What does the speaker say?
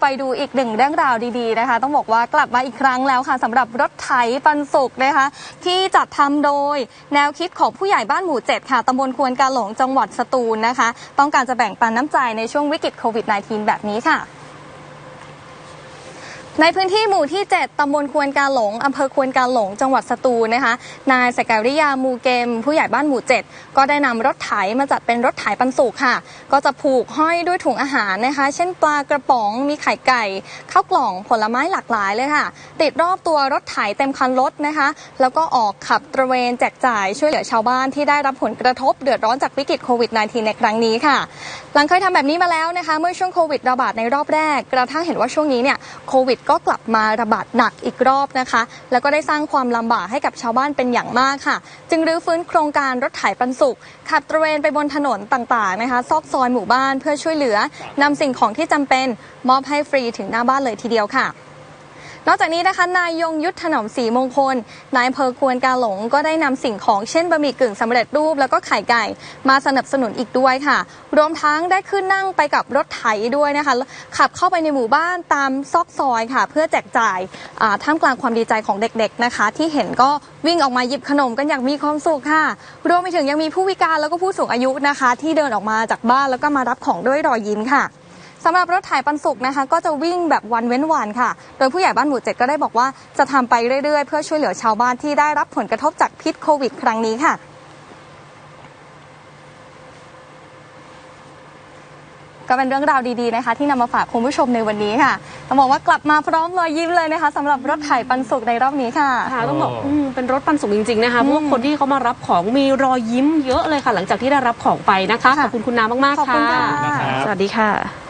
ไปดูอีกหนึ่งเรื่องราวดีๆนะคะ ต้องบอกว่ากลับมาอีกครั้งแล้วค่ะสำหรับรถไถปันสุกนะคะ ที่จัดทำโดยแนวคิดของผู้ใหญ่บ้านหมู่7ค่ะตำบลควนกาหลงจังหวัดสตูลนะคะ ต้องการจะแบ่งปันน้ำใจในช่วงวิกฤตโควิด -19 แบบนี้ค่ะ ในพื้นที่หมู่ที่ 7 ตำบลควนกาหลง อำเภอควนกาหลง จังหวัดสตูลนะคะ นายสการิยา มูเกม ผู้ใหญ่บ้านหมู่ 7 ก็ได้นำรถไถมาจัดเป็นรถไถปันสุกค่ะ ก็จะผูกห้อยด้วยถุงอาหารนะคะ เช่นปลากระป๋อง มีไข่ไก่ ข้าวกล่อง ผลไม้หลากหลายเลยค่ะ ติดรอบตัวรถไถเต็มคันรถนะคะ แล้วก็ออกขับตระเวนแจกจ่ายช่วยเหลือชาวบ้านที่ได้รับผลกระทบเดือดร้อนจากวิกฤตโควิด -19 ในครั้งนี้ค่ะ หลังเคยทำแบบนี้มาแล้วนะคะ เมื่อช่วงโควิดระบาดในรอบแรก กระทั่งเห็นว่าช่วงนี้เนี่ยโควิดก็กลับมาระบาดหนักอีกรอบนะคะ แล้วก็ได้สร้างความลำบากให้กับชาวบ้านเป็นอย่างมากค่ะ จึงรื้อฟื้นโครงการรถไถปันสุกขับตระเวนไปบนถนนต่างๆนะคะ ซอกซอยหมู่บ้านเพื่อช่วยเหลือนำสิ่งของที่จำเป็นมอบให้ฟรีถึงหน้าบ้านเลยทีเดียวค่ะ นอกจากนี้นะคะนายยงยุทธถนอมศรีมงคล นายอำเภอควนกาหลงก็ได้นำสิ่งของเช่นบะหมี่กึ่งสำเร็จรูปแล้วก็ไข่ไก่ มาสนับสนุนอีกด้วยค่ะ รวมทั้งได้ขึ้นนั่งไปกับรถไถด้วยนะคะ ขับเข้าไปในหมู่บ้านตามซอกซอยค่ะ เพื่อแจกจ่ายท่ามกลางความดีใจของเด็กๆนะคะ ที่เห็นก็วิ่งออกมาหยิบขนมกันอย่างมีความสุขค่ะ รวมไปถึงยังมีผู้พิการแล้วก็ผู้สูงอายุนะคะ ที่เดินออกมาจากบ้านแล้วก็มารับของด้วยรอยยิ้มค่ะ สำหรับรถไถปันสุกนะคะ ก็จะวิ่งแบบวันเว้นวันค่ะ โดยผู้ใหญ่บ้านหมู่เจ็ดก็ได้บอกว่าจะทำไปเรื่อยๆ เพื่อช่วยเหลือชาวบ้านที่ได้รับผลกระทบจากพิษโควิด ครั้งนี้ค่ะก็เป็นเรื่องราวดีๆนะคะ ที่นำมาฝากคุณผู้ชมในวันนี้ค่ะต้องบอกว่ากลับมาพร้อมรอยยิ้มเลยนะคะสำหรับรถไถปันสุกในรอบนี้ค่ะค่ะต้องบอกอ๋ออืมเป็นรถปันสุกจริงๆนะคะเพราะว่าคนที่เขามารับของมีรอยยิ้มเยอะเลยค่ะ หลังจากที่ได้รับของไปนะคะค่ะขอบคุณคุณน้ามากขอบๆคุณค่ะค่ะนะครับสวัสดีค่ะ